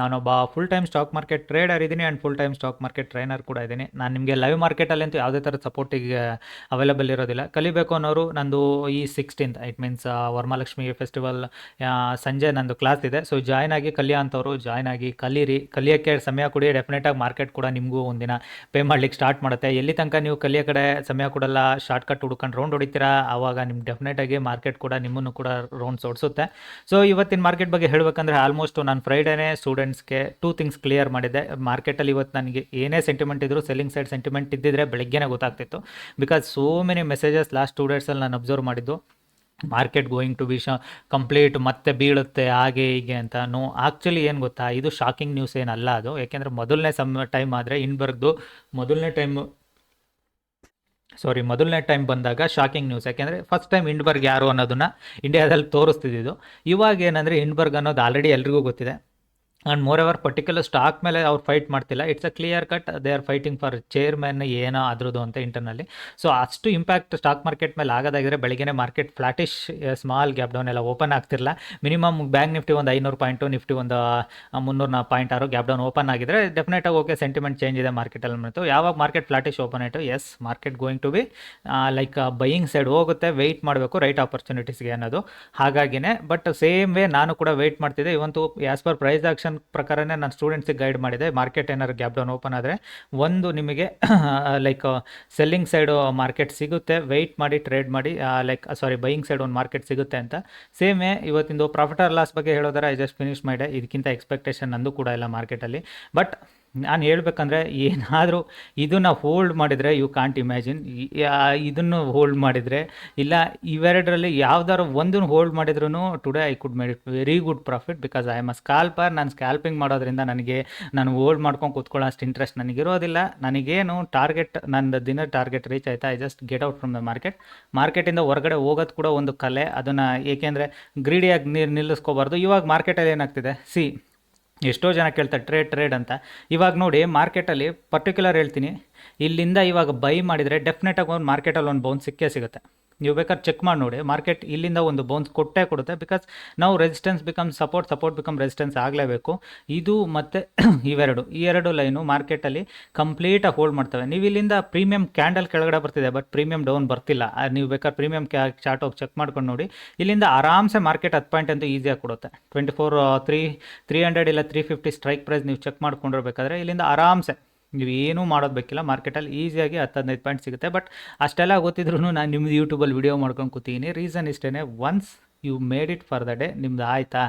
ನಾನೊಬ್ಬ full time stock market trader ಇದ್ದೀನಿ and full time stock market trainer ಕೂಡ ಇದ್ದೀನಿ. ನಾನು ನಿಮಗೆ ಲೈವ್ ಮಾರ್ಕೆಟಲ್ಲಂತೂ ಯಾವುದೇ ಥರ ಸಪೋರ್ಟಿಗೆ ಅವೈಲೇಬಲ್ ಇರೋದಿಲ್ಲ. ಕಲಿಬೇಕು ಅನ್ನೋರು ನಂದು ಈ sixteenth it means Varamahalakshmi festival ಸಂಜೆ ನಂದು ಕ್ಲಾಸ್ ಇದೆ. ಸೊ ಜಾಯ್ನ್ ಆಗಿ ಕಲಿಯೋ ಅಂಥವ್ರು ಜಾಯ್ನ್ ಆಗಿ ಕಲೀರಿ. ಕಲಿಯೋಕ್ಕೆ ಸಮಯ ಕೊಡಿ. ಡೆಫಿನೆಟಾಗಿ ಮಾರ್ಕೆಟ್ ಕೂಡ ನಿಮಗೂ ಒಂದಿನ ಪೇ ಮಾಡ್ಲಿಕ್ಕೆ ಸ್ಟಾರ್ಟ್ ಮಾಡುತ್ತೆ. ಎಲ್ಲಿ ತನಕ ನೀವು ಕಲಿಯೋ ಕಡೆ ಸಮಯ ಕೊಡಲ್ಲ ಶಾರ್ಟ್ ಕಟ್ ಹುಡ್ಕೊಂಡು ರೌಂಡ್ ಹೊಡಿತೀರಾ, ಆವಾಗ ನಿಮ್ಗೆ ಡೆಫಿನೆಟಾಗಿ ಮಾರ್ಕೆಟ್ ಕೂಡ ನಿಮ್ಮನ್ನು ಕೂಡ ರೌಂಡ್ಸ್ ಓಡಿಸುತ್ತೆ ಸೊ ಇವತ್ತಿನ ಮಾರ್ಕೆಟ್ ಬಗ್ಗೆ ಹೇಳಬೇಕಂದ್ರೆ ಆಲ್ಮೋಸ್ಟ್ ನಾನು ಫ್ರೈಡೇನೇ ಸ್ಟೂಡೆಂಟ್ಸ್ಗೆ ಟೂ ಥಿಂಗ್ಸ್ ಕ್ಲಿಯರ್ ಮಾಡಿದೆ. ಮಾರ್ಕೆಟಲ್ಲಿ ಇವತ್ತು ನನಗೆ ಏನೇ ಸೆಂಟಿಮೆಂಟ್ ಇದ್ದರೂ ಸೆಲ್ಲಿಂಗ್ ಸೈಡ್ ಸೆಂಟಿಮೆಂಟ್ ಇದ್ದಿದ್ರೆ ಬೆಳಗ್ಗೆನೇ ಗೊತ್ತಾಗ್ತಿತ್ತು. Because so many messages last two ಡೇಸಲ್ಲಿ ನಾನು ಅಬ್ಸರ್ವ್ ಮಾಡಿದ್ದು ಮಾರ್ಕೆಟ್ ಗೋಯಿಂಗ್ ಟು ಬಿ ಶ ಕಂಪ್ಲೀಟ್ ಮತ್ತೆ ಬೀಳುತ್ತೆ, ಹಾಗೆ ಹೀಗೆ ಅಂತ. ನೋ ಆ್ಯಕ್ಚುಲಿ ಏನು ಗೊತ್ತಾ? ಇದು ಶಾಕಿಂಗ್ ನ್ಯೂಸ್ ಏನಲ್ಲ ಅದು. ಯಾಕೆಂದರೆ ಮೊದಲನೇ ಸಮ್ ಟೈಮ್ ಆದರೆ ಇನ್ಬರ್ಗ್ದು ಮೊದಲನೇ ಟೈಮ್ ಸಾರಿ ಮೊದಲನೇ ಟೈಮ್ ಬಂದಾಗ ಶಾಕಿಂಗ್ ನ್ಯೂಸ್ ಯಾಕೆಂದರೆ ಫಸ್ಟ್ ಟೈಮ್ ಇಂಡ್ಬರ್ಗ್ ಯಾರು ಅನ್ನೋದನ್ನ ಇಂಡಿಯಾದಲ್ಲಿ ತೋರಿಸ್ತಿದ್ದು ಇವಾಗ ಏನಂದರೆ ಇಂಡ್ಬರ್ಗ್ ಅನ್ನೋದು ಆಲ್ರೆಡಿ ಎಲ್ರಿಗೂ ಗೊತ್ತಿದೆ. And more ever particular stock ಮೇಲೆ ಅವ್ರು ಫೈಟ್ ಮಾಡ್ತಿಲ್ಲ. It's a clear cut they are fighting for chairman ಏನೋ ಅದ್ರದ್ದು ಅಂತ ಇಂಟರ್ನಲ್ಲಿ ಸೊ ಅಷ್ಟು ಇಂಪ್ಯಾಕ್ಟ್ ಸ್ಟಾಕ್ ಮಾರ್ಕೆಟ್ ಮೇಲೆ ಆಗೋದಾಗಿದ್ರೆ ಬೆಳಗ್ಗೆ market flattish small gap down ಎಲ್ಲ ಓಪನ್ ಆಗ್ತಿರಲ್ಲ. ಮಿನಿಮಮ್ ಬ್ಯಾಂಕ್ ನಿಫ್ಟಿ ಒಂದು ಐನೂರು ಪಾಯಿಂಟು ನಿಫ್ಟಿ ಒಂದು ಮುನ್ನೂರ ಪಾಯಿಂಟ್ ಆರು ಗ್ಯಾಪ್ ಡೌನ್ ಓಪನ್ ಆಗಿದ್ರೆ ಡೆಫಿನೆಟಾಗಿ ಓಕೆ ಸೆಂಟಿಮೆಂಟ್ ಚೇಂಜ್ ಇದೆ ಮಾರ್ಕೆಟಲ್ಲಿ ಮತ್ತು ಯಾವಾಗ ಮಾರ್ಕೆಟ್ ಫ್ಲಾಟಿಶ್ ಓಪನ್ ಆಯಿತು? Yes market going to be like buying side ಹೋಗುತ್ತೆ. ವೆಯ್ಟ್ ಮಾಡಬೇಕು ರೈಟ್ ಆಪರ್ಚುನಿಟೀಸ್ಗೆ ಅನ್ನೋದು. ಹಾಗಾಗಿನೇ ಬಟ್ ಸೇಮ್ ವೇ ನಾನು ಕೂಡ ವೆಯ್ಟ್ ಮಾಡ್ತಿದ್ದೆ. ಇವಂತೂ ಆ್ಯಸ್ ಪರ್ ಪ್ರೈಸ್ ಆಕ್ಷನ್ ಪ್ರಕಾರನೇ ನಾನು ಸ್ಟೂಡೆಂಟ್ಸಿಗೆ ಗೈಡ್ ಮಾಡಿದೆ. ಮಾರ್ಕೆಟ್ ಏನಾದ್ರು ಗ್ಯಾಪ್ ಡೌನ್ ಓಪನ್ ಆದರೆ ಒಂದು ನಿಮಗೆ ಲೈಕ್ ಸೆಲ್ಲಿಂಗ್ ಸೈಡು ಮಾರ್ಕೆಟ್ ಸಿಗುತ್ತೆ. ವೆಯ್ಟ್ ಮಾಡಿ ಟ್ರೇಡ್ ಮಾಡಿ ಲೈಕ್ ಸಾರಿ ಬೈಯಿಂಗ್ ಸೈಡ್ ಒಂದು ಮಾರ್ಕೆಟ್ ಸಿಗುತ್ತೆ ಅಂತ. ಸೇಮೇ ಇವತ್ತಿಂದು ಪ್ರಾಫಿಟ್ ಆರ್ ಲಾಸ್ ಬಗ್ಗೆ ಹೇಳೋದಾರೆ ಐ ಜಸ್ಟ್ ಫಿನಿಶ್ ಮಾಡಿದೆ. ಇದಕ್ಕಿಂತ ಎಕ್ಸ್ಪೆಕ್ಟೇಷನ್ ನಂದು ಕೂಡ ಇಲ್ಲ ಮಾರ್ಕೆಟಲ್ಲಿ ಬಟ್ ನಾನು ಹೇಳ್ಬೇಕಂದ್ರೆ ಏನಾದರೂ ಇದನ್ನು ಹೋಲ್ಡ್ ಮಾಡಿದರೆ ಯು ಕಾಂಟ್ ಇಮ್ಯಾಜಿನ್ ಇದನ್ನು ಹೋಲ್ಡ್ ಮಾಡಿದರೆ ಇಲ್ಲ, ಇವೆರಡರಲ್ಲಿ ಯಾವ್ದಾದ್ರು ಒಂದನ್ನು ಹೋಲ್ಡ್ ಮಾಡಿದ್ರು today I could made it very good profit because I am a scalper ನಾನು ಸ್ಕ್ಯಾಲ್ಪಿಂಗ್ ಮಾಡೋದ್ರಿಂದ ನನಗೆ, ನಾನು ಹೋಲ್ಡ್ ಮಾಡ್ಕೊಂಡು ಕೂತ್ಕೊಳ್ಳೋ ಅಷ್ಟು ಇಂಟ್ರೆಸ್ಟ್ ನನಗಿರೋದಿಲ್ಲ. ನನಗೇನು ಟಾರ್ಗೆಟ್ ನನ್ನ ದಿನ ಟಾರ್ಗೆಟ್ ರೀಚ್ ಆಯಿತಾ I just get out from the market ಮಾರ್ಕೆಟಿಂದ ಹೊರಗಡೆ ಹೋಗೋದು ಕೂಡ ಒಂದು ಕಲೆ. ಅದನ್ನು ಏಕೆಂದರೆ ಗ್ರೀಡಿಯಾಗಿ ನೀರು ನಿಲ್ಲಿಸ್ಕೋಬಾರ್ದು. ಇವಾಗ ಮಾರ್ಕೆಟಲ್ಲಿ ಏನಾಗ್ತಿದೆ? ಸಿ ಎಷ್ಟೋ ಜನ ಕೇಳ್ತಾರೆ ಟ್ರೇಡ್ ಟ್ರೇಡ್ ಅಂತ. ಇವಾಗ ನೋಡಿ ಮಾರ್ಕೆಟಲ್ಲಿ ಪರ್ಟಿಕ್ಯುಲರ್ ಹೇಳ್ತೀನಿ. ಇಲ್ಲಿಂದ ಇವಾಗ ಬೈ ಮಾಡಿದರೆ ಡೆಫಿನೆಟಾಗಿ ಒಂದು ಮಾರ್ಕೆಟಲ್ಲಿ ಒಂದು ಬೌನ್ಸ್ ಸಿಕ್ಕೇ ಸಿಗುತ್ತೆ. ನೀವು ಬೇಕಾದ್ರೆ ಚೆಕ್ ಮಾಡಿ ನೋಡಿ. ಮಾರ್ಕೆಟ್ ಇಲ್ಲಿಂದ ಒಂದು ಬೌನ್ಸ್ ಕೊಟ್ಟೇ ಕೊಡುತ್ತೆ. ಬಿಕಾಸ್ ನಾವು resistance become support support become resistance ಆಗಲೇಬೇಕು. ಇದು ಮತ್ತು ಇವೆರಡು. ಈ ಎರಡು ಲೈನು ಮಾರ್ಕೆಟಲ್ಲಿ ಕಂಪ್ಲೀಟಾಗಿ ಹೋಲ್ಡ್ ಮಾಡ್ತವೆ. ನೀವು ಇಲ್ಲಿಂದ ಪ್ರೀಮಿಯಂ ಕ್ಯಾಂಡಲ್ ಕೆಳಗಡೆ ಬರ್ತಿದೆ ಬಟ್ ಪ್ರೀಮಿಯಂ ಡೌನ್ ಬರ್ತಿಲ್ಲ. ನೀವು ಬೇಕಾದ್ರೆ ಪ್ರೀಮಿಯಂ ಚಾರ್ಟ್ ಹೋಗಿ ಚೆಕ್ ಮಾಡ್ಕೊಂಡು ನೋಡಿ. ಇಲ್ಲಿಂದ ಆರಾಮ್ಸೆ ಮಾರ್ಕೆಟ್ ಹತ್ತು ಪಾಯಿಂಟ್ ಅಂತೂ ಈಸಿಯಾಗಿ ಕೊಡುತ್ತೆ. Twenty four three three hundred ಇಲ್ಲ ತ್ರೀ ಫಿಫ್ಟಿ ಸ್ಟ್ರೈಕ್ ಪ್ರೈಸ್ ನೀವು ಚೆಕ್ ಮಾಡ್ಕೊಂಡಿರ್ಬೇಕಾದ್ರೆ ಇಲ್ಲಿಂದ ಆರಾಮ್ಸೆ ನೀವು ಏನೂ ಮಾಡೋದು ಬೇಕಿಲ್ಲ. ಮಾರ್ಕೆಟಲ್ಲಿ ಈಸಿಯಾಗಿ ಹತ್ತು ಹದಿನೈದು ಪಾಯಿಂಟ್ ಸಿಗುತ್ತೆ. ಬಟ್ ಅಷ್ಟೆಲ್ಲ ಗೊತ್ತಿದ್ರು ನಾನು ನಿಮ್ಮದು ಯೂಟ್ಯೂಬಲ್ಲಿ ವಿಡಿಯೋ ಮಾಡ್ಕೊಂಡು ಕೂತೀನಿ. ರೀಸನ್ ಇಷ್ಟೇ once you made it for the day ನಿಮ್ದು ಆಯಿತಾ?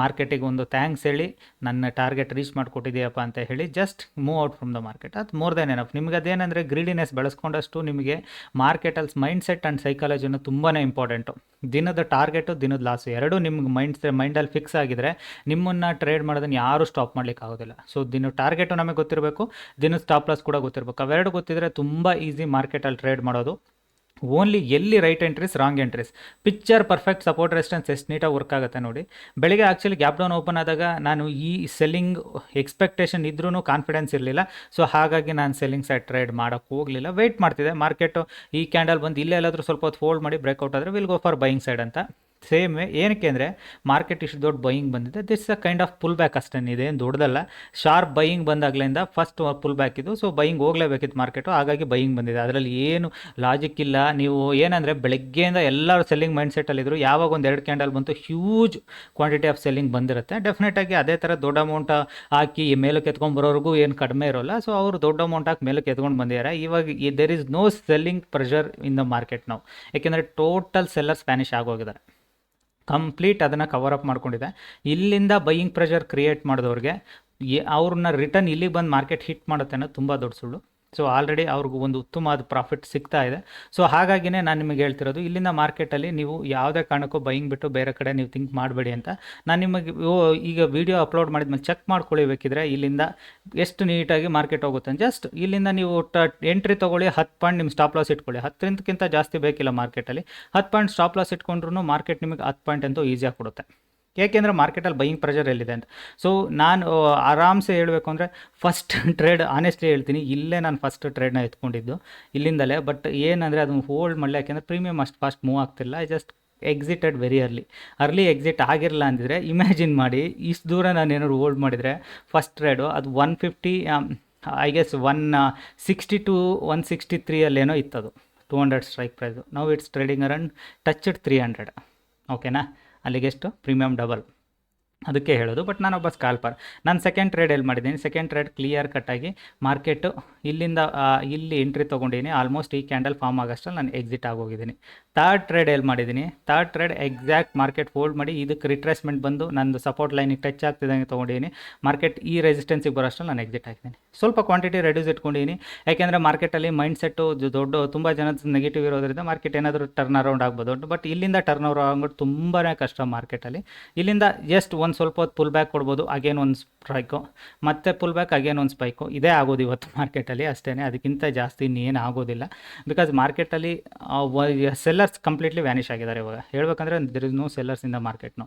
ಮಾರ್ಕೆಟಿಗೆ ಒಂದು ಥ್ಯಾಂಕ್ಸ್ ಹೇಳಿ, ನನ್ನ ಟಾರ್ಗೆಟ್ ರೀಚ್ ಮಾಡಿಕೊಟ್ಟಿದೆಯಪ್ಪ ಅಂತ ಹೇಳಿ just move out from the market ಅದು ಮೋರ್ ದೆನ್ ಎನಫ್ ನಿಮ್ಗೆ ಅದೇನಂದರೆ ಗ್ರೀಡಿನೆಸ್ ಬೆಳೆಸ್ಕೊಂಡಷ್ಟು ನಿಮಗೆ ಮಾರ್ಕೆಟಲ್ಲಿ ಮೈಂಡ್ ಸೆಟ್ ಆ್ಯಂಡ್ ಸೈಕಾಲಜಿನೂ ತುಂಬಾ ಇಂಪಾರ್ಟೆಂಟು ದಿನದ ಟಾರ್ಗೆಟು ದಿನದ ಲಾಸು ಎರಡೂ ನಿಮ್ಗೆ ಮೈಂಡ್ ಮೈಂಡಲ್ಲಿ ಫಿಕ್ಸ್ ಆಗಿದ್ರೆ ನಿಮ್ಮನ್ನು ಟ್ರೇಡ್ ಮಾಡೋದನ್ನು ಯಾರೂ ಸ್ಟಾಪ್ ಮಾಡ್ಲಿಕ್ಕೆ ಆಗೋದಿಲ್ಲ. ಸೊ ದಿನ ಟಾರ್ಗೆಟು ನಮಗೆ ಗೊತ್ತಿರಬೇಕು, ದಿನದ ಸ್ಟಾಪ್ ಲಾಸ್ ಕೂಡ ಗೊತ್ತಿರಬೇಕು. ಅವೆರಡು ಗೊತ್ತಿದ್ರೆ ತುಂಬ ಈಸಿ ಮಾರ್ಕೆಟಲ್ಲಿ ಟ್ರೇಡ್ ಮಾಡೋದು. ಓನ್ಲಿ ಎಲ್ಲಿ right entries wrong entries picture perfect support resistance ಎಷ್ಟು ನೀಟಾಗಿ ವರ್ಕ್ ಆಗುತ್ತೆ ನೋಡಿ. ಬೆಳಿಗ್ಗೆ ಆ್ಯಕ್ಚುಲಿ ಗ್ಯಾಪ್ ಡೌನ್ ಓಪನ್ ಆದಾಗ ನಾನು ಈ ಸೆಲ್ಲಿಂಗ್ ಎಕ್ಸ್ಪೆಕ್ಟೇಷನ್ ಇದ್ರೂ ಕಾನ್ಫಿಡೆನ್ಸ್ ಇರಲಿಲ್ಲ. ಸೊ ಹಾಗಾಗಿ ನಾನು ಸೆಲ್ಲಿಂಗ್ ಸೈಡ್ ಟ್ರೇಡ್ ಮಾಡೋಕ್ಕೆ ಹೋಗಲಿಲ್ಲ. ವೆಯ್ಟ್ ಮಾಡ್ತಿದ್ದೆ. ಮಾರ್ಕೆಟು ಈ ಕ್ಯಾಂಡಲ್ ಬಂದು ಇಲ್ಲೇ ಎಲ್ಲಾದರೂ ಸ್ವಲ್ಪ ಹೊತ್ತು ಫೋಲ್ಡ್ ಮಾಡಿ ಬ್ರೇಕ್ಔಟ್ ಆದರೆ will go for buying side ಅಂತ. ಸೇಮ್ ಏನಕ್ಕೆ ಅಂದರೆ ಮಾರ್ಕೆಟ್ ಇಷ್ಟು ದೊಡ್ಡ ಬೈಯಿಂಗ್ ಬಂದಿದೆ. This a kind of pull back ಅಷ್ಟೇ ಏನು ದೊಡ್ಡದಲ್ಲ. ಶಾರ್ಪ್ ಬೈಯಿಂಗ್ ಬಂದಾಗಲಿಂದ ಫಸ್ಟ್ ಪುಲ್ ಬ್ಯಾಕ್ ಇದು. ಸೊ ಬೈಯಿಂಗ್ ಹೋಗಲೇಬೇಕಿತ್ತು ಮಾರ್ಕೆಟು ಹಾಗಾಗಿ ಬೈಯಿಂಗ್ ಬಂದಿದೆ. ಅದರಲ್ಲಿ ಏನು ಲಾಜಿಕ್ ಇಲ್ಲ. ನೀವು ಏನಂದರೆ ಬೆಳಗ್ಗೆಯಿಂದ ಎಲ್ಲರೂ ಸೆಲ್ಲಿಂಗ್ ಮೈಂಡ್ ಸೆಟ್ಟಲ್ಲಿದ್ದರು ಯಾವಾಗ ಒಂದು ಎರಡು ಕ್ಯಾಂಡಲ್ ಬಂತು ಹ್ಯೂಜ್ ಕ್ವಾಂಟಿಟಿ ಆಫ್ ಸೆಲ್ಲಿಂಗ್ ಬಂದಿರುತ್ತೆ. ಡೆಫಿನೆಟಾಗಿ ಅದೇ ಥರ ದೊಡ್ಡ ಅಮೌಂಟ್ ಹಾಕಿ ಮೇಲಕ್ಕೆ ಎತ್ಕೊಂಡ್ಬರೋರ್ಗೂ ಏನು ಕಡಿಮೆ ಇರೋಲ್ಲ. ಸೊ ಅವರು ದೊಡ್ಡ ಅಮೌಂಟ್ ಹಾಕಿ ಮೇಲಕ್ಕೆ ಎತ್ಕೊಂಡು ಬಂದಿದ್ದಾರೆ. ಇವಾಗ there is no selling pressure in the market ನಾವು ಯಾಕೆಂದರೆ ಟೋಟಲ್ ಸೆಲ್ಲರ್ ಸ್ಪ್ಯಾನಿಷ್ ಆಗೋಗಿದ್ದಾರೆ. ಕಂಪ್ಲೀಟ್ ಅದನ್ನು ಕವರ್ ಅಪ್ ಮಾಡ್ಕೊಂಡಿದೆ. ಇಲ್ಲಿಂದ ಬೈಯಿಂಗ್ ಪ್ರೆಷರ್ ಕ್ರಿಯೇಟ್ ಮಾಡಿದವ್ರಿಗೆ ಅವ್ರನ್ನ ರಿಟರ್ನ್ ಇಲ್ಲಿಗೆ ಬಂದು ಮಾರ್ಕೆಟ್ ಹಿಟ್ ಮಾಡುತ್ತೆ ಅನ್ನೋದು ತುಂಬ ದೊಡ್ಡ ಸುಳ್ಳು. ಸೊ ಆಲ್ರೆಡಿ ಅವ್ರಿಗೂ ಒಂದು ಉತ್ತಮವಾದ ಪ್ರಾಫಿಟ್ ಸಿಗ್ತಾ ಇದೆ. ಸೊ ಹಾಗಾಗಿನೇ ನಾನು ನಿಮಗೆ ಹೇಳ್ತಿರೋದು, ಇಲ್ಲಿಂದ ಮಾರ್ಕೆಟಲ್ಲಿ ನೀವು ಯಾವುದೇ ಕಾರಣಕ್ಕೂ ಬೈಯಿಂಗ್ ಬಿಟ್ಟು ಬೇರೆ ಕಡೆ ನೀವು ಥಿಂಕ್ ಮಾಡಬೇಡಿ ಅಂತ. ನಾನು ನಿಮಗೆ ಈಗ ವಿಡಿಯೋ ಅಪ್ಲೋಡ್ ಮಾಡಿದ ಮೇಲೆ ಚೆಕ್ ಮಾಡ್ಕೊಳ್ಳಿ ಬೇಕಿದ್ರೆ ಇಲ್ಲಿಂದ ಎಷ್ಟು ನೀಟಾಗಿ ಮಾರ್ಕೆಟ್ ಹೋಗುತ್ತೆ ಜಸ್ಟ್ ಇಲ್ಲಿಂದ ನೀವು ಟ ಎಂಟ್ರಿ ತೊಗೊಳ್ಳಿ, ಹತ್ತು ಪಾಯಿಂಟ್ ನಿಮ್ಮ ಸ್ಟಾಪ್ ಲಾಸ್ ಇಟ್ಕೊಳ್ಳಿ. ಹತ್ತರಿಂದಕ್ಕಿಂತ ಜಾಸ್ತಿ ಬೇಕಿಲ್ಲ ಮಾರ್ಕೆಟಲ್ಲಿ ಹತ್ತು ಪಾಯಿಂಟ್ ಸ್ಟಾಪ್ ಲಾಸ್ ಇಟ್ಕೊಂಡ್ರೂ ಮಾರ್ಕೆಟ್ ನಿಮಗೆ ಹತ್ತು ಪಾಯಿಂಟ್ ಅಂತೂ ಈಸಿಯಾಗಿ ಕೊಡುತ್ತೆ. ಏಕೆಂದರೆ ಮಾರ್ಕೆಟಲ್ಲಿ ಬೈಯಿಂಗ್ ಪ್ರೆಷರ್ ಎಲ್ಲಿದೆ ಅಂತ. ಸೊ ನಾನು ಆರಾಮ್ಸೆ ಹೇಳಬೇಕು ಅಂದರೆ ಫಸ್ಟ್ ಟ್ರೇಡ್ ಆನೆಸ್ಟ್ಲಿ ಹೇಳ್ತೀನಿ. ಇಲ್ಲೇ ನಾನು ಫಸ್ಟ್ ಟ್ರೇಡ್ನ ಎತ್ಕೊಂಡಿದ್ದು ಇಲ್ಲಿಂದಲೇ. ಬಟ್ ಏನಂದರೆ ಅದನ್ನು ಹೋಲ್ಡ್ ಮಾಡಲಿ. ಯಾಕೆಂದರೆ ಪ್ರೀಮಿಯಮ್ ಅಷ್ಟು ಫಾಸ್ಟ್ ಮೂವ್ ಆಗ್ತಿಲ್ಲ. Just exited very early early exit ಆಗಿರಲ್ಲ ಅಂದಿದ್ರೆ ಇಮ್ಯಾಜಿನ್ ಮಾಡಿ. ಇಷ್ಟು ದೂರ ನಾನು ಏನಾದ್ರು ಹೋಲ್ಡ್ ಮಾಡಿದರೆ ಫಸ್ಟ್ ಟ್ರೇಡು ಅದು one fifty I guess one sixty two one sixty ತ್ರೀಯಲ್ಲೇನೋ ಇತ್ತದು. ಟೂ ಹಂಡ್ರೆಡ್ ಸ್ಟ್ರೈಕ್ ಪ್ರೈಸು ನಾವು it's trading around touched three hundred ಓಕೆನಾ ಅಲ್ಲಿಗೆಷ್ಟು ಪ್ರೀಮಿಯಂ ಡಬಲ್. ಅದಕ್ಕೆ ಹೇಳೋದು ಬಟ್ ನಾನೊಬ್ಬ ಸ್ಕಾಲ್ಪರ್ ನಾನು ಸೆಕೆಂಡ್ ಟ್ರೇಡ್ ಎಲ್ಲಿ ಮಾಡಿದ್ದೀನಿ. ಸೆಕೆಂಡ್ ಟ್ರೇಡ್ ಕ್ಲಿಯರ್ ಕಟ್ಟಾಗಿ ಮಾರ್ಕೆಟು ಇಲ್ಲಿಂದ ಇಲ್ಲಿ ಎಂಟ್ರಿ ತೊಗೊಂಡಿದ್ದೀನಿ. ಆಲ್ಮೋಸ್ಟ್ ಈ ಕ್ಯಾಂಡಲ್ ಫಾರ್ಮ್ ಆಗೋಷ್ಟಲ್ಲಿ ನಾನು ಎಕ್ಸಿಟ್ ಆಗೋಗಿದ್ದೀನಿ. ಥರ್ಡ್ ಟ್ರೇಡ್ ಎಲ್ಲಿ ಮಾಡಿದ್ದೀನಿ. Third trade exact market hold ಮಾಡಿ ಇದಕ್ಕೆ ರಿಟ್ರೆಸ್ಮೆಂಟ್ ಬಂದು ನಂದು ಸಪೋರ್ಟ್ ಲೈನಿಗೆ ಟಚ್ ಆಗ್ತಿದ್ದಂಗೆ ತೊಗೊಂಡಿದ್ದೀನಿ. ಮಾರ್ಕೆಟ್ ಈ ರೆಸಿಸ್ಟೆನ್ಸಿಗೆ ಬರೋಷ್ಟಲ್ಲಿ ನಾನು ಎಕ್ಸಿಟ್ ಆಗಿದ್ದೀನಿ. ಸ್ವಲ್ಪ ಕ್ವಾಂಟಿಟಿ ರೆಡ್ಯೂಸ್ ಇಟ್ಕೊಂಡಿದ್ದೀನಿ. ಯಾಕೆಂದರೆ ಮಾರ್ಕೆಟಲ್ಲಿ ಮೈಂಡ್ ಸೆಟ್ಟು ದೊಡ್ಡ, ತುಂಬ ಜನದ ನೆಗೆಟಿವ್ ಇರೋದ್ರಿಂದ ಮಾರ್ಕೆಟ್ ಏನಾದರೂ ಟರ್ನ್ ಅರೌಂಡ್ ಆಗ್ಬೋದು. ಬಟ್ ಇಲ್ಲಿಂದ ಟರ್ನ್ ಅರೌಂಡ್ ತುಂಬಾ ಕಷ್ಟ ಮಾರ್ಕೆಟಲ್ಲಿ ಇಲ್ಲಿಂದ ಜಸ್ಟ್ ಒಂದು ಸ್ವಲ್ಪ ಹೊತ್ತು ಪುಲ್ ಬ್ಯಾಕ್ ಕೊಡ್ಬೋದು ಅಗೇನ್ ಒಂದು ಸ್ಟ್ರೈಕು ಮತ್ತೆ ಪುಲ್ ಬ್ಯಾಕ್ ಅಗೇನ್ ಒಂದು ಸ್ಪೈಕು ಇದೇ ಆಗೋದು ಇವತ್ತು ಮಾರ್ಕೆಟಲ್ಲಿ ಅಷ್ಟೇ ಅದಕ್ಕಿಂತ ಜಾಸ್ತಿ ಇನ್ನೇನು ಆಗೋದಿಲ್ಲ. ಬಿಕಾಸ್ ಮಾರ್ಕೆಟಲ್ಲಿ ಸೆಲ್ಲರ್ಸ್ ಕಂಪ್ಲೀಟ್ಲಿ ವ್ಯಾನಿಷ್ ಆಗಿದ್ದಾರೆ ಇವಾಗ. ಹೇಳ್ಬೇಕಂದ್ರೆ there is no sellers in the ಮಾರ್ಕೆಟ್ನು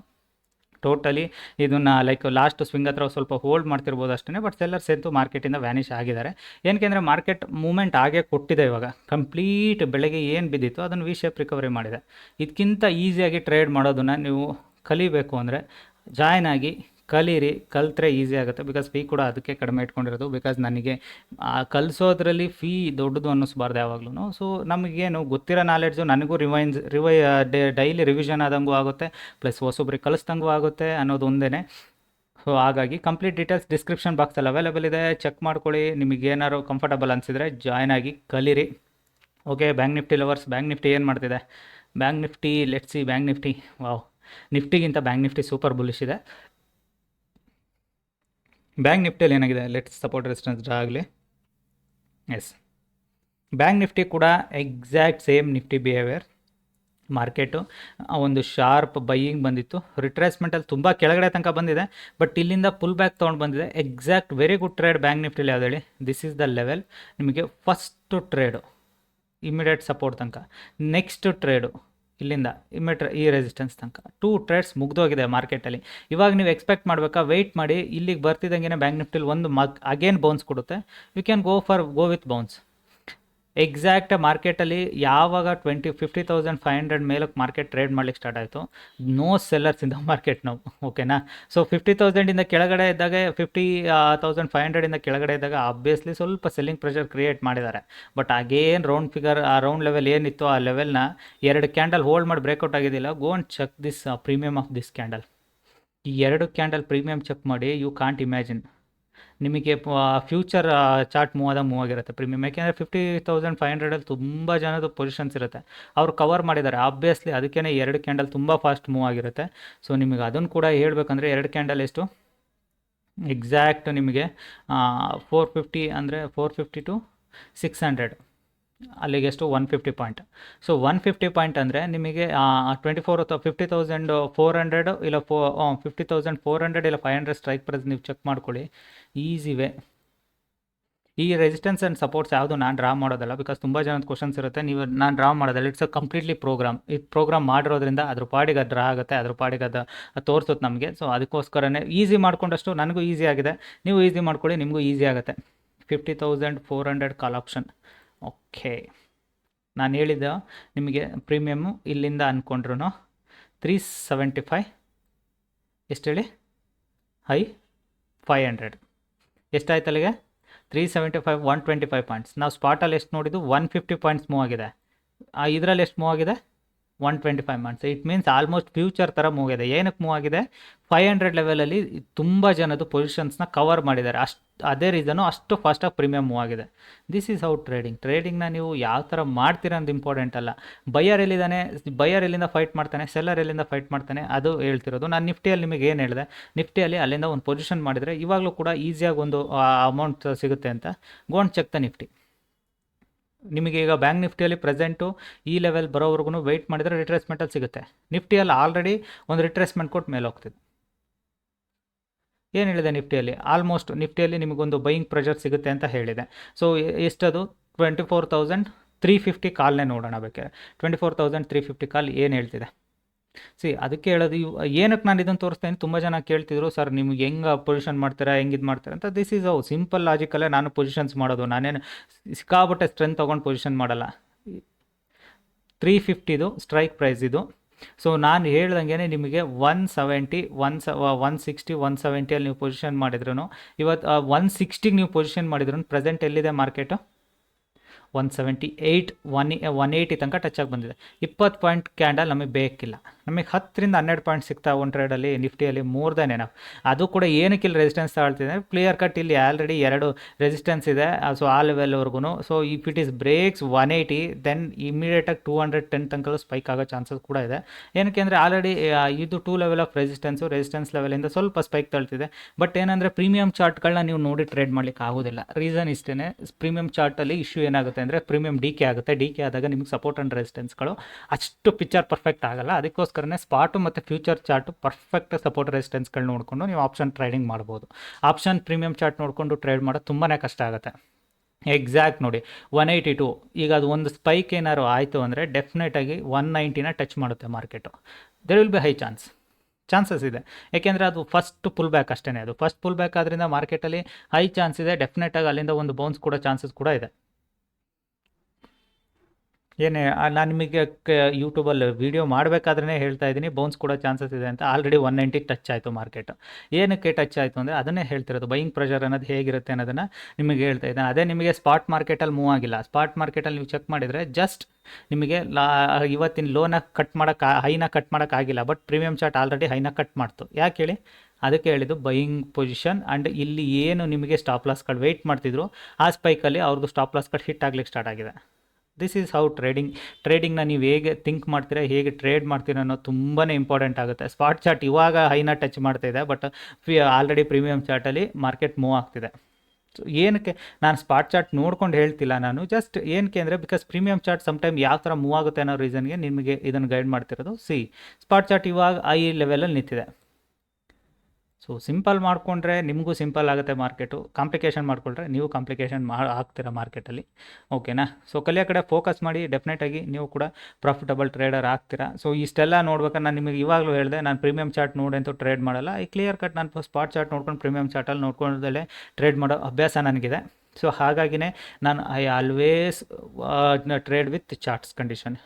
totally ಇದನ್ನು ಲೈಕ್ ಲಾಸ್ಟ್ ಸ್ವಿಂಗ್ ಹತ್ರ ಸ್ವಲ್ಪ ಹೋಲ್ಡ್ ಮಾಡ್ತಿರ್ಬೋದು ಅಷ್ಟೇ ಬಟ್ ಸೆಲ್ಲರ್ಸ್ ಅಂತೂ ಮಾರ್ಕೆಟಿಂದ ವ್ಯಾನಿಷ್ ಆಗಿದ್ದಾರೆ. ಏನಕ್ಕೆ ಮಾರ್ಕೆಟ್ ಮೂಮೆಂಟ್ ಆಗೇ ಕೊಟ್ಟಿದೆ ಇವಾಗ. ಕಂಪ್ಲೀಟ್ ಬೆಳಗ್ಗೆ ಏನು ಬಿದ್ದಿತ್ತು ಅದನ್ನು ವಿ ಶೇಪ್ ರಿಕವರಿ ಮಾಡಿದೆ ಇದಕ್ಕಿಂತ ಈಸಿಯಾಗಿ ಟ್ರೇಡ್ ಮಾಡೋದನ್ನು ನೀವು ಕಲಿಬೇಕು ಅಂದರೆ ಜಾಯ್ನ್ ಆಗಿ ಕಲೀರಿ, ಕಲ್ತ್ರೆ ಈಸಿ ಆಗುತ್ತೆ. ಬಿಕಾಸ್ ಫೀ ಕೂಡ ಅದಕ್ಕೆ ಕಡಿಮೆ ಇಟ್ಕೊಂಡಿರೋದು. ಬಿಕಾಸ್ ನನಗೆ ಕಲಿಸೋದ್ರಲ್ಲಿ ಫೀ ದೊಡ್ಡದು ಅನ್ನಿಸ್ಬಾರ್ದು ಯಾವಾಗಲೂ ಸೊ ನಮಗೇನು ಗೊತ್ತಿರೋ ನಾಲೆಡ್ಜು ನನಗೂ ರಿವೈನ್ಸ್ ರಿವೈ ಡೈಲಿ ರಿವಿಷನ್ ಆದಂಗೂ ಆಗುತ್ತೆ. ಪ್ಲಸ್ ಹೊಸೊಬ್ರಿಗೆ ಕಲಿಸ್ದಂಗೂ ಆಗುತ್ತೆ ಅನ್ನೋದು ಒಂದೇ ಸೊ ಹಾಗಾಗಿ ಕಂಪ್ಲೀಟ್ ಡೀಟೇಲ್ಸ್ ಡಿಸ್ಕ್ರಿಪ್ಷನ್ ಬಾಕ್ಸಲ್ಲಿ ಅವೈಲೇಬಲ್ ಇದೆ. ಚೆಕ್ ಮಾಡ್ಕೊಳ್ಳಿ. ನಿಮಗೆ ಕಂಫರ್ಟಬಲ್ ಅನಿಸಿದರೆ ಜಾಯ್ನ್ ಆಗಿ ಕಲೀರಿ. Okay bank Nifty lovers bank Nifty ಏನು ಮಾಡ್ತಿದೆ? Bank Nifty let's see bank Nifty wow ನಿಫ್ಟಿಗಿಂತ bank Nifty super bullish ಇದೆ. ಬ್ಯಾಂಕ್ ನಿಫ್ಟಿಯಲ್ಲಿ ಏನಾಗಿದೆ? ಲೆಟ್ಸ್ ಸಪೋರ್ಟ್ ರೆಸಿಸ್ಟೆನ್ಸ್ ಡ್ರಾ ಆಗಲಿ. ಎಸ್ ಬ್ಯಾಂಕ್ ನಿಫ್ಟಿ ಕೂಡ exact same Nifty behaviour market ಒಂದು ಶಾರ್ಪ್ ಬೈಯಿಂಗ್ ಬಂದಿತ್ತು. ರಿಟ್ರೇಸ್ಮೆಂಟಲ್ಲಿ ತುಂಬ ಕೆಳಗಡೆ ತನಕ ಬಂದಿದೆ. ಬಟ್ ಇಲ್ಲಿಂದ ಪುಲ್ ಬ್ಯಾಕ್ ತೊಗೊಂಡು ಬಂದಿದೆ. Exact very good trade bank ನಿಫ್ಟಿಲಿ ಯಾವ್ದು ಹೇಳಿ? ದಿಸ್ ಈಸ್ ದ ಲೆವೆಲ್ ನಿಮಗೆ ಫಸ್ಟು ಟ್ರೇಡು ಇಮಿಡಿಯೇಟ್ ಸಪೋರ್ಟ್ ತನಕ. ನೆಕ್ಸ್ಟ್ ಟ್ರೇಡು ಇಲ್ಲಿಂದ ಇಮಿಡಿಯೇಟ್ ಈ ರೆಸಿಸ್ಟೆನ್ಸ್ ತನಕ. ಟೂ ಟ್ರೇಡ್ಸ್ ಮುಗ್ದೋಗಿದೆ ಮಾರ್ಕೆಟಲ್ಲಿ ಇವಾಗ ನೀವು ಎಕ್ಸ್ಪೆಕ್ಟ್ ಮಾಡಬೇಕಾ ವೆಯ್ಟ್ ಮಾಡಿ, ಇಲ್ಲಿಗೆ ಬರ್ತಿದ್ದಂಗೆ ಬ್ಯಾಂಕ್ ನಿಫ್ಟಿಲಿ ಒಂದು ಮಗ್ ಅಗೇನ್ ಬೌನ್ಸ್ ಕೊಡುತ್ತೆ. You can go for go with bounce exact ಮಾರ್ಕೆಟಲ್ಲಿ ಯಾವಾಗ twenty fifty thousand five hundred ಮೇಲಕ್ಕೆ ಮಾರ್ಕೆಟ್ ಟ್ರೇಡ್ ಮಾಡ್ಲಿಕ್ಕೆ ಸ್ಟಾರ್ಟ್ ಆಯಿತು ನೋ ಸೆಲ್ಲರ್ಸ್ ಇಂದ ಮಾರ್ಕೆಟ್ ನಾವು ಓಕೆನಾ ಸೊ ಫಿಫ್ಟಿ ತೌಸಂಡಿಂದ ಕೆಳಗಡೆ ಇದ್ದಾಗ ಫಿಫ್ಟಿ ತೌಸಂಡ್ ಫೈವ್ ಹಂಡ್ರೆಡಿಂದ ಕೆಳಗಡೆ ಇದ್ದಾಗ ಆಬ್ವಿಯಸ್ಲಿ ಸ್ವಲ್ಪ ಸೆಲ್ಲಿಂಗ್ ಪ್ರೆಷರ್ ಕ್ರಿಯೇಟ್ ಮಾಡಿದ್ದಾರೆ. ಬಟ್ ಆಗೇನು ರೌಂಡ್ ಫಿಗರ್ ಆ ರೌಂಡ್ ಲೆವೆಲ್ ಏನಿತ್ತು, ಆ ಲೆವೆಲ್ನ ಎರಡು ಕ್ಯಾಂಡಲ್ ಹೋಲ್ಡ್ ಮಾಡಿ breakout ಆಗಿದ್ದಿಲ್ಲ go and check this premium of this candle ಈ ಎರಡು ಕ್ಯಾಂಡಲ್ ಪ್ರೀಮಿಯಂ ಚೆಕ್ ಮಾಡಿ ಯು ಕಾಂಟ್ ಇಮ್ಯಾಜಿನ್ ನಿಮಗೆ ಫ್ಯೂಚರ್ ಚಾರ್ಟ್ ಮೂವ್ ಮೂವ್ ಆಗಿರುತ್ತೆ. ಪ್ರೀಮಿಯಮ್ ಯಾಕೆಂದರೆ ಫಿಫ್ಟಿ ತೌಸಂಡ್ ಫೈವ್ ಹಂಡ್ರೆಡಲ್ಲಿ ತುಂಬ ಜನದ ಪೊಸಿಷನ್ಸ್ ಇರುತ್ತೆ. ಅವರು ಕವರ್ ಮಾಡಿದ್ದಾರೆ ಆಬ್ವಿಯಸ್ಲಿ ಅದಕ್ಕೇ ಎರಡು ಕ್ಯಾಂಡಲ್ ತುಂಬ ಫಾಸ್ಟ್ ಮೂವ್ ಆಗಿರುತ್ತೆ. ಸೊ ನಿಮಗೆ ಅದನ್ನು ಕೂಡ ಹೇಳಬೇಕಂದ್ರೆ ಎರಡು ಕ್ಯಾಂಡಲ್ ಎಷ್ಟು? ಎಕ್ಸಾಕ್ಟ್ ನಿಮಗೆ ಫೋರ್ ಫಿಫ್ಟಿ ಅಂದರೆ four fifty to six hundred ಅಲ್ಲಿಗೆ ಎಷ್ಟು? One fifty point so one fifty point ಅಂದರೆ ನಿಮಗೆ ಟ್ವೆಂಟಿ ಫೋರ್ ಅಥವಾ ಫಿಫ್ಟಿ ತೌಸಂಡ್ ಫೋರ್ ಹಂಡ್ರೆಡು ಇಲ್ಲ four fifty thousand four hundred ಇಲ್ಲ ಫೈವ್ ಹಂಡ್ರೆಡ್ ಸ್ಟ್ರೈಕ್ ಪ್ರೈಸ್ ನೀವು ಚೆಕ್ ಮಾಡ್ಕೊಳ್ಳಿ. ಈಸಿ ವೇ ಈ ರೆಸಿಸ್ಟೆನ್ಸ್ ಆ್ಯಂಡ್ ಸಪೋರ್ಟ್ಸ್ ಯಾವುದು ನಾನು ಡ್ರಾ ಮಾಡೋದಲ್ಲ ಬಿಕಾಸ್ ತುಂಬ ಜನದ ಕ್ವಶನ್ಸ್ ಇರುತ್ತೆ. ನೀವು ನಾನು ಡ್ರಾ ಮಾಡೋದಲ್ಲ ಇಟ್ಸ್ ಅ ಕಂಪ್ಲೀಟ್ಲಿ ಪ್ರೋಗ್ರಾಮ್ ಈ ಪ್ರೋಗ್ರಾಮ್ ಮಾಡಿರೋದ್ರಿಂದ ಅದ್ರ ಪಾಡಿಗೆ ಅದು ಡ್ರಾ ಆಗುತ್ತೆ, ಅದ್ರ ಪಾಡಿಗೆ ಅದು ತೋರಿಸುತ್ತೆ ನಮಗೆ. ಸೊ ಅದಕ್ಕೋಸ್ಕರನೇ ಈಸಿ ಮಾಡ್ಕೊಂಡಷ್ಟು ನನಗೂ ಈಸಿ ಆಗಿದೆ. ನೀವು ಈಸಿ ಮಾಡ್ಕೊಳ್ಳಿ, ನಿಮಗೂ ಈಸಿ ಆಗುತ್ತೆ. Fifty thousand four hundred call option okay. ನಾನು ಹೇಳಿದ ನಿಮಗೆ ಪ್ರೀಮಿಯಮ್ಮು ಇಲ್ಲಿಂದ ಅಂದ್ಕೊಂಡ್ರು ತ್ರೀ ಸೆವೆಂಟಿ ಫೈ ಎಷ್ಟು ಹೇಳಿ? ಹೈ ಫೈ ಹಂಡ್ರೆಡ್ ಎಷ್ಟಾಯ್ತು ಅಲ್ಲಿಗೆ three seventy five one twenty five points ನಾವು ಸ್ಪಾಟಲ್ಲಿ ಎಷ್ಟು ನೋಡಿದ್ದು? ಒನ್ ಫಿಫ್ಟಿ ಪಾಯಿಂಟ್ಸ್ ಮೂವ್ ಆಗಿದೆ. ಇದರಲ್ಲಿ ಎಷ್ಟು ಮೂವ್ ಆಗಿದೆ? One twenty five months it means almost future ಥರ ಮೂವ್ ಆಗಿದೆ. ಏನಕ್ಕೆ ಮೂವ್ ಆಗಿದೆ? ಫೈವ್ ಹಂಡ್ರೆಡ್ ಲೆವೆಲಲ್ಲಿ ತುಂಬ ಜನದ್ದು ಪೊಸಿಷನ್ಸ್ನ ಕವರ್ ಮಾಡಿದ್ದಾರೆ. ಅಷ್ಟು, ಅದೇ ರೀಸನು ಅಷ್ಟು ಫಾಸ್ಟಾಗಿ ಪ್ರೀಮಿಯಮ್ ಮೂವ್ ಆಗಿದೆ. ದಿಸ್ ಈಸ್ ಔಟ್ ಟ್ರೇಡಿಂಗ್ ಟ್ರೇಡಿಂಗ್ನ ನೀವು ಯಾವ ಥರ ಮಾಡ್ತೀರ ಅಂತ ಇಂಪಾರ್ಟೆಂಟ್ ಅಲ್ಲ. ಬೈಯರ್ ಎಲ್ಲಿದ್ದಾನೆ? ಬೈಯರ್ ಎಲ್ಲಿಂದ ಫೈಟ್ ಮಾಡ್ತಾನೆ? ಸೆಲ್ಲರ್ ಎಲ್ಲಿಂದ ಫೈಟ್ ಮಾಡ್ತಾನೆ? ಅದು ಹೇಳ್ತಿರೋದು. ನಾನು ನಿಫ್ಟಿಯಲ್ಲಿ ನಿಮಗೆ ಏನು ಹೇಳಿದೆ? ನಿಫ್ಟಿಯಲ್ಲಿ ಅಲ್ಲಿಂದ ಒಂದು ಪೊಸಿಷನ್ ಮಾಡಿದರೆ ಇವಾಗಲೂ ಕೂಡ ಈಸಿಯಾಗಿ ಒಂದು ಅಮೌಂಟ್ ಸಿಗುತ್ತೆ ಅಂತ. ಗೋಂಡ್ ಚೆಕ್ ದ ನಿಫ್ಟಿ ನಿಮಗೆ ಈಗ ಬ್ಯಾಂಕ್ ನಿಫ್ಟಿಯಲ್ಲಿ ಪ್ರೆಸೆಂಟು ಈ ಲೆವೆಲ್ ಬರೋವರೆಗೂ ವೆಯ್ಟ್ ಮಾಡಿದರೆ ರಿಟ್ರೇಸ್ಮೆಂಟಲ್ಲಿ ಸಿಗುತ್ತೆ. ನಿಫ್ಟಿಯಲ್ಲಿ ಆಲ್ರೆಡಿ ಒಂದು ರಿಟ್ರೇಸ್ಮೆಂಟ್ ಕೊಟ್ಟು ಮೇಲೆ ಹೋಗ್ತಿದೆ. ಏನು ಹೇಳಿದೆ ನಿಫ್ಟಿಯಲ್ಲಿ? ಆಲ್ಮೋಸ್ಟ್ ನಿಫ್ಟಿಯಲ್ಲಿ ನಿಮಗೊಂದು ಬೈಯಿಂಗ್ ಪ್ರೆಷರ್ ಸಿಗುತ್ತೆ ಅಂತ ಹೇಳಿದೆ. So ಎಷ್ಟದು? Twenty four thousand three fifty ಕಾಲ್ನೇ ನೋಡೋಣ ಬೇಕಾದ್ರೆ. Twenty four thousand three fifty call ಏನು ಹೇಳ್ತಿದೆ? ಸಿ, ಅದಕ್ಕೆ ಹೇಳೋದು, ಇವ್ ಏನಕ್ಕೆ ನಾನು ಇದನ್ನು ತೋರಿಸ್ತೇನೆ, ತುಂಬ ಜನ ಕೇಳ್ತಿದ್ರು, ಸರ್, ನಿಮ್ಗೆ ಹೆಂಗೆ ಪೊಸಿಷನ್ ಮಾಡ್ತೀರಾ, ಹೆಂಗೆ ಇದು ಮಾಡ್ತೀರಾ? ಅಂತ ದಿಸ್ ಈಸ್ ಅವು ಸಿಂಪಲ್ ಲಾಜಿಕಲ್ಲೇ ನಾನು ಪೊಸಿಷನ್ಸ್ ಮಾಡೋದು. ನಾನೇನು ಸಿಕ್ಕಾಬಟ್ಟೆ ಸ್ಟ್ರೆಂತ್ ತೊಗೊಂಡು ಪೊಸಿಷನ್ ಮಾಡಲ್ಲ. ತ್ರೀ ಫಿಫ್ಟಿದು ಸ್ಟ್ರೈಕ್ ಪ್ರೈಸ್ ಇದು. ಸೊ ನಾನು ಹೇಳ್ದಂಗೆ ನಿಮಗೆ ಒನ್ ಸೆವೆಂಟಿ ಒನ್ ಸ ಒನ್ ಸಿಕ್ಸ್ಟಿ ಒನ್ ಸೆವೆಂಟಿಯಲ್ಲಿ ನೀವು ಪೊಸಿಷನ್ ಮಾಡಿದ್ರು ಇವತ್ತು ಒನ್ ಸಿಕ್ಸ್ಟಿಗೆ ನೀವು ಪೊಸಿಷನ್ ಮಾಡಿದ್ರು ಪ್ರೆಸೆಂಟ್ ಎಲ್ಲಿದೆ market one seventy eight one one eighty ತನಕ ಟಚ್ ಆಗಿ ಬಂದಿದೆ. ಇಪ್ಪತ್ತು ಪಾಯಿಂಟ್ ಕ್ಯಾಂಡಲ್ ನಮಗೆ ಬೇಕಿಲ್ಲ. ನಮಗೆ ಹತ್ತರಿಂದ ಹನ್ನೆರಡು ಪಾಯಿಂಟ್ ಸಿಗ್ತಾ ಒನ್ ಟ್ರೇಡಲ್ಲಿ ನಿಫ್ಟಿಯಲ್ಲಿ ಮೋರ್ ದನ್ ಏನಫ್ ಅದು ಕೂಡ ಏನಕ್ಕೆ ಇಲ್ಲಿ ರೆಸಿಸ್ಟೆನ್ಸ್ ತಗೊಳ್ತಿದೆ ಕ್ಲಿಯರ್ ಕಟ್ ಇಲ್ಲಿ ಆಲ್ರೆಡಿ ಎರಡು ರೆಸಿಸ್ಟೆನ್ಸ್ ಇದೆ ಸೊ ಆ ಲೆವೆಲ್ವರೆಗೂ so if it is breaks one eighty then ಇಮಿಡಿಯೇಟಾಗಿ ಟೂ ಹಂಡ್ರೆಡ್ ಟೆನ್ ತನಕ ಸ್ಪೈಕ್ ಆಗೋ ಚಾನ್ಸಸ್ ಕೂಡ ಇದೆ. ಏನಕ್ಕೆ ಅಂದರೆ ಆಲ್ರೆಡಿ ಇದು two level of resistance resistance ಲೆವೆಲಿಂದ ಸ್ವಲ್ಪ ಸ್ಪೈಕ್ ತಳ್ತಿದೆ. ಬಟ್ ಏನಂದರೆ ಪ್ರೀಮಿಯಂ ಚಾರ್ಟ್ಗಳನ್ನ ನೀವು ನೋಡಿ ಟ್ರೇಡ್ ಮಾಡ್ಲಿಕ್ಕೆ ಆಗೋದಿಲ್ಲ. ರೀಸನ್ ಇಷ್ಟೇ ಪ್ರೀಮಿಯಂ ಚಾರ್ಟಲ್ಲಿ ಇಶ್ಯೂ ಏನಾಗುತ್ತೆ ಅಂದರೆ ಪ್ರೀಮಿಯಂ ಡಿ ಕೆ ಆಗುತ್ತೆ. ಡಿ ಕೆ ಆದಾಗ ನಿಮಗೆ ಸಪೋರ್ಟ್ ಆ್ಯಂಡ್ ರೆಸಿಸ್ಟೆನ್ಸ್ಗಳು ಅಷ್ಟು ಪಿಕ್ಚರ್ ಪರ್ಫೆಕ್ಟ್ ಆಗಲ್ಲ. ಅದಕ್ಕೋಸ್ಕರನೇ ಸ್ಪಾಟು ಮತ್ತು ಫ್ಯೂಚರ್ ಚಾರ್ಟು ಪರ್ಫೆಕ್ಟ್ ಸಪೋರ್ಟ್ ರೆಸಿಸ್ಟೆನ್ಸ್ಗಳು ನೋಡಿಕೊಂಡು ನೀವು ಆಪ್ಷನ್ ಟ್ರೇಡಿಂಗ್ ಮಾಡ್ಬೋದು. ಆಪ್ಷನ್ ಪ್ರೀಮಿಯಂ ಚಾರ್ಟ್ ನೋಡಿಕೊಂಡು ಟ್ರೇಡ್ ಮಾಡೋದು ತುಂಬಾ ಕಷ್ಟ ಆಗುತ್ತೆ. ಎಕ್ಸಾಕ್ಟ್ ನೋಡಿ ಒನ್ ಏಯ್ಟಿ ಟು ಈಗ ಅದು ಒಂದು ಸ್ಪೈಕ್ ಏನಾದ್ರು ಆಯಿತು ಅಂದರೆ ಡೆಫಿನೆಟಾಗಿ ಒನ್ ನೈಂಟಿನ ಟಚ್ ಮಾಡುತ್ತೆ market there will be high chance chances ಇದೆ. ಏಕೆಂದರೆ ಅದು ಫಸ್ಟ್ ಪುಲ್ ಬ್ಯಾಕ್ ಅಷ್ಟೇ ಅದು ಫಸ್ಟ್ ಪುಲ್ ಬ್ಯಾಕ್ ಆದ್ರಿಂದ ಮಾರ್ಕೆಟಲ್ಲಿ ಹೈ ಚಾನ್ಸ್ ಇದೆ. ಡೆಫಿನೆಟಾಗಿ ಅಲ್ಲಿಂದ ಒಂದು ಬೌನ್ಸ್ ಕೂಡ ಚಾನ್ಸಸ್ ಕೂಡ ಇದೆ. ಏನೇ ನಾನು ನಿಮಗೆ ಯೂಟ್ಯೂಬಲ್ಲಿ ವೀಡಿಯೋ ಮಾಡಬೇಕಾದ್ರೆ ಹೇಳ್ತಾ ಇದ್ದೀನಿ. ಬೌನ್ಸ್ ಕೂಡ ಚಾನ್ಸಸ್ ಇದೆ ಅಂತ ಆಲ್ರೆಡಿ ಒನ್ ನೈಂಟಿ ಟಚ್ ಆಯಿತು ಮಾರ್ಕೆಟ್ ಏನಕ್ಕೆ ಟಚ್ ಆಯಿತು ಅಂದರೆ ಅದನ್ನೇ ಹೇಳ್ತಿರೋದು. ಬೈಯಿಂಗ್ ಪ್ರೆಷರ್ ಅನ್ನೋದು ಹೇಗಿರುತ್ತೆ ಅನ್ನೋದನ್ನು ನಿಮಗೆ ಹೇಳ್ತಾ ಇದ್ದೇನೆ. ಅದೇ ನಿಮಗೆ ಸ್ಪಾಟ್ ಮಾರ್ಕೆಟಲ್ಲಿ ಮೂವ್ ಆಗಿಲ್ಲ. ಸ್ಪಾಟ್ ಮಾರ್ಕೆಟಲ್ಲಿ ನೀವು ಚೆಕ್ ಮಾಡಿದರೆ ಜಸ್ಟ್ ನಿಮಗೆ ಲಾ, ಇವತ್ತಿನ ಲೋನ ಕಟ್ ಮಾಡೋಕ್ಕೆ ಹೈನ ಕಟ್ ಮಾಡೋಕ್ಕಾಗಿಲ್ಲ ಬಟ್ ಪ್ರೀಮಿಯಂ ಚಾರ್ಟ್ ಆಲ್ರೆಡಿ ಹೈನ ಕಟ್ ಮಾಡ್ತು. ಯಾಕೆ ಹೇಳಿ? ಅದಕ್ಕೆ ಹೇಳಿದ್ದು ಬೈಯಿಂಗ್ ಪೊಸಿಷನ್ ಆ್ಯಂಡ್ ಇಲ್ಲಿ ಏನು ನಿಮಗೆ ಸ್ಟಾಪ್ ಲಾಸ್ಗಳು ವೆಯ್ಟ್ ಮಾಡ್ತಿದ್ರು, ಆ ಸ್ಪೈಕಲ್ಲಿ ಅವ್ರದ್ದು ಸ್ಟಾಪ್ ಲಾಸ್ಗಳು ಹಿಟ್ ಆಗ್ಲಿಕ್ಕೆ ಸ್ಟಾರ್ಟ್ ಆಗಿದೆ. ದಿಸ್ ಈಸ್ ಹೌ ಟ್ರೇಡಿಂಗ್ ಟ್ರೇಡಿಂಗ್ನ ನೀವು ಹೇಗೆ ಥಿಂಕ್ ಮಾಡ್ತೀರಾ, ಹೇಗೆ ಟ್ರೇಡ್ ಮಾಡ್ತೀರಾ ಅನ್ನೋದು ತುಂಬಾ ಇಂಪಾರ್ಟೆಂಟ್ ಆಗುತ್ತೆ. ಸ್ಪಾಟ್ ಚಾರ್ಟ್ ಇವಾಗ ಹೈನ ಟಚ್ ಮಾಡ್ತಾ ಇದೆ ಬಟ್ ಆಲ್ರೆಡಿ ಪ್ರೀಮಿಯಂ ಚಾರ್ಟಲ್ಲಿ ಮಾರ್ಕೆಟ್ ಮೂವ್ ಆಗ್ತಿದೆ. ಸೊ ಏನಕ್ಕೆ ನಾನು ಸ್ಪಾಟ್ ಚಾರ್ಟ್ ನೋಡ್ಕೊಂಡು ಹೇಳ್ತಿಲ್ಲ ನಾನು ಜಸ್ಟ್ ಏನಕ್ಕೆ ಅಂದರೆ ಬಿಕಾಸ್ ಪ್ರೀಮಿಯಂ ಚಾರ್ಟ್ ಸಮ್ಟೈಮ್ ಯಾವ ಥರ ಮೂವ್ ಆಗುತ್ತೆ ಅನ್ನೋ ರೀಸನ್ಗೆ ನಿಮಗೆ ಇದನ್ನು ಗೈಡ್ ಮಾಡ್ತಿರೋದು. ಸಿ ಸ್ಪಾಟ್ ಚಾರ್ಟ್ ಇವಾಗ ಐ ಲೆವೆಲಲ್ಲಿ ನಿಂತಿದೆ. ಸೊ ಸಿಂಪಲ್ ಮಾಡಿಕೊಂಡ್ರೆ ನಿಮಗೂ ಸಿಂಪಲ್ ಆಗುತ್ತೆ ಮಾರ್ಕೆಟು ಕಾಂಪ್ಲಿಕೇಶನ್ ಮಾಡಿಕೊಂಡ್ರೆ ನೀವು ಕಾಂಪ್ಲಿಕೇಶನ್ ಮಾ ಆಗ್ತೀರಾ ಮಾರ್ಕೆಟಲ್ಲಿ ಓಕೆನಾ ಸೊ ಕಲಿಯೋ ಕಡೆ ಫೋಕಸ್ ಮಾಡಿ ಡೆಫಿನೆಟಾಗಿ ನೀವು ಕೂಡ ಪ್ರಾಫಿಟಬಲ್ ಟ್ರೇಡರ್ ಆಗ್ತೀರಾ. ಸೊ ಇಷ್ಟೆಲ್ಲ ನೋಡ್ಬೇಕಾದ್ರೆ ನಾನು ನಿಮಗೆ ಇವಾಗಲೂ ಹೇಳಿದೆ, ನಾನು ಪ್ರೀಮಿಯಂ ಚಾರ್ಟ್ ನೋಡಿ ಅಂತೂ ಟ್ರೇಡ್ ಮಾಡಲ್ಲ. ಈ ಕ್ಲಿಯರ್ ಕಟ್ ನಾನು ಸ್ಪಾಟ್ ಚಾರ್ಟ್ ನೋಡ್ಕೊಂಡು ಪ್ರೀಮಿಯಂ ಚಾರ್ಟಲ್ಲಿ ನೋಡ್ಕೊಂಡಲ್ಲೇ ಟ್ರೇಡ್ ಮಾಡೋ ಅಭ್ಯಾಸ ನನಗಿದೆ. ಸೊ ಹಾಗಾಗಿನೇ ನಾನು I always trade with charts condition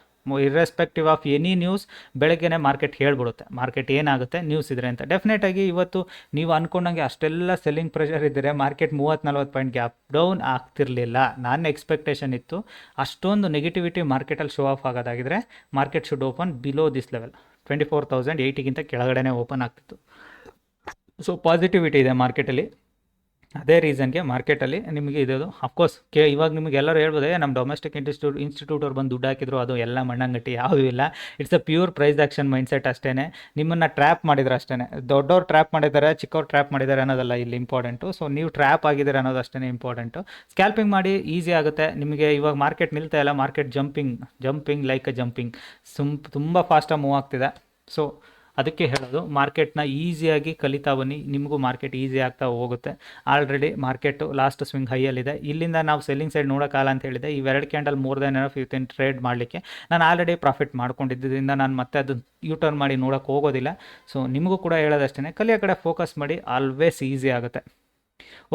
irrespective of any news ಬೆಳಗ್ಗೆನೇ ಮಾರ್ಕೆಟ್ ಹೇಳ್ಬಿಡುತ್ತೆ. ಮಾರ್ಕೆಟ್ ಏನಾಗುತ್ತೆ? ನ್ಯೂಸ್ ಇದ್ರೆ ಅಂತ. ಡೆಫಿನೆಟಾಗಿ ಇವತ್ತು ನೀವು ಅಂದ್ಕೊಂಡಂಗೆ ಅಷ್ಟೆಲ್ಲ ಸೆಲ್ಲಿಂಗ್ ಪ್ರೆಷರ್ ಇದ್ದರೆ ಮಾರ್ಕೆಟ್ ಮೂವತ್ತು ನಲ್ವತ್ತು ಪಾಯಿಂಟ್ ಗ್ಯಾಪ್ ಡೌನ್ ಆಗ್ತಿರಲಿಲ್ಲ. ನನ್ನ ಎಕ್ಸ್ಪೆಕ್ಟೇಷನ್ ಇತ್ತು. ಅಷ್ಟೊಂದು ನೆಗೆಟಿವಿಟಿ ಮಾರ್ಕೆಟಲ್ಲಿ show off ಆಗೋದಾಗಿದ್ರೆ market should open below this level twenty four thousand ಏಯ್ಟಿಗಿಂತ ಕೆಳಗಡೆನೇ ಓಪನ್ ಆಗ್ತಿತ್ತು. ಸೊ ಪಾಸಿಟಿವಿಟಿ ಇದೆ ಮಾರ್ಕೆಟಲ್ಲಿ ಅದೇ ರೀಸನ್ಗೆ ಮಾರ್ಕೆಟಲ್ಲಿ ನಿಮಗೆ ಇದು ಅಫ್ಕೋರ್ಸ್ ಕೆ ಇವಾಗ ನಿಮಗೆ ಎಲ್ಲರೂ ಹೇಳ್ಬೋದೇ "ಏ, ನಮ್ಮ ಡೊಮೆಸ್ಟಿಕ್ ಇನ್ಸ್ಟಿಟ್ಯೂಟ್ ಇನ್ಸ್ಟಿಟ್ಯೂಟ್ ಅವ್ರು ಬಂದು ದುಡ್ಡು ಹಾಕಿದ್ರು ಅದು ಎಲ್ಲ ಮಣ್ಣಂಗಟ್ಟಿ ಯಾವುದೂ ಇಲ್ಲ. It's a pure price action mindset ಅಷ್ಟೇ ನಿಮ್ಮನ್ನು ಟ್ರ್ಯಾಪ್ ಮಾಡಿದ್ರೆ ಅಷ್ಟೇ ದೊಡ್ಡವ್ರು ಟ್ರ್ಯಾಪ್ ಮಾಡಿದ್ದಾರೆ ಚಿಕ್ಕವ್ರು ಟ್ರ್ಯಾಪ್ ಮಾಡಿದ್ದಾರೆ ಅನ್ನೋದಲ್ಲ ಇಲ್ಲಿ ಇಂಪಾರ್ಟೆಂಟು ಸೊ ನೀವು ಟ್ರ್ಯಾಪ್ ಆಗಿದ್ದೀರ ಅನ್ನೋದು ಅಷ್ಟೇ ಇಂಪಾರ್ಟೆಂಟು ಸ್ಕ್ಯಾಲ್ಪಿಂಗ್ ಮಾಡಿ ಈಸಿ ಆಗುತ್ತೆ. ನಿಮಗೆ ಇವಾಗ ಮಾರ್ಕೆಟ್ ನಿಲ್ತಾ ಇಲ್ಲ market jumping jumping like a jumping ಸುಮ್ ತುಂಬ ಫಾಸ್ಟಾಗಿ ಮೂವ್ ಆಗ್ತಿದೆ. ಸೊ ಅದಕ್ಕೆ ಹೇಳೋದು, ಮಾರ್ಕೆಟ್ನ ಈಸಿಯಾಗಿ ಕಲಿತಾ ಬನ್ನಿ. ನಿಮಗೂ ಮಾರ್ಕೆಟ್ ಈಸಿ ಆಗ್ತಾ ಹೋಗುತ್ತೆ. ಆಲ್ರೆಡಿ ಮಾರ್ಕೆಟು ಲಾಸ್ಟ್ ಸ್ವಿಂಗ್ ಹೈಯಲ್ಲಿದೆ. ಇಲ್ಲಿಂದ ನಾವು ಸೆಲ್ಲಿಂಗ್ ಸೈಡ್ ನೋಡೋಕ್ಕಲ್ಲ ಅಂತ ಹೇಳಿದೆ. ಇವೆರಡು ಕ್ಯಾಂಡಲ್ ಮೋರ್ ದೆನ್ ಎನಫ್ ಇವತ್ತಿನ ಟ್ರೇಡ್ ಮಾಡಲಿಕ್ಕೆ. ನಾನು ಆಲ್ರೆಡಿ ಪ್ರಾಫಿಟ್ ಮಾಡ್ಕೊಂಡಿದ್ದರಿಂದ ನಾನು ಮತ್ತೆ ಅದು ಯೂ ಟರ್ನ್ ಮಾಡಿ ನೋಡೋಕ್ಕೆ ಹೋಗೋದಿಲ್ಲ. ಸೊ ನಿಮಗೂ ಕೂಡ ಹೇಳೋದಷ್ಟೇ ಕಲಿಯೋ ಕಡೆ ಫೋಕಸ್ ಮಾಡಿ. ಆಲ್ವೇಸ್ ಈಸಿ ಆಗುತ್ತೆ.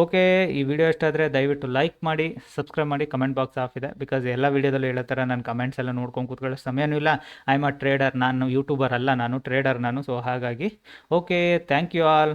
ಓಕೆ, ಈ ವಿಡಿಯೋ ಇಷ್ಟ ಆದರೆ ದಯವಿಟ್ಟು ಲೈಕ್ ಮಾಡಿ ಸಬ್ಸ್ಕ್ರೈಬ್ ಮಾಡಿ ಕಮೆಂಟ್ ಬಾಕ್ಸ್ ಆಫ್ ಇದೆ. ಬಿಕಾಸ್ ಎಲ್ಲ ವಿಡಿಯೋದಲ್ಲೂ ಹೇಳೋ ಥರ ನಾನು ಕಮೆಂಟ್ಸ್ ಎಲ್ಲ ನೋಡ್ಕೊಂಡು ಕೂತ್ಕೊಳ್ಳೋ ಸಮಯನೂ ಇಲ್ಲ. ಐ ಆಮ್ ಅ ಟ್ರೇಡರ್ ನಾನು ಯೂಟ್ಯೂಬರ್ ಅಲ್ಲ, ನಾನು ಟ್ರೇಡರ್ ನಾನು. ಸೊ ಹಾಗಾಗಿ ಓಕೆ ಥ್ಯಾಂಕ್ ಯು ಆಲ್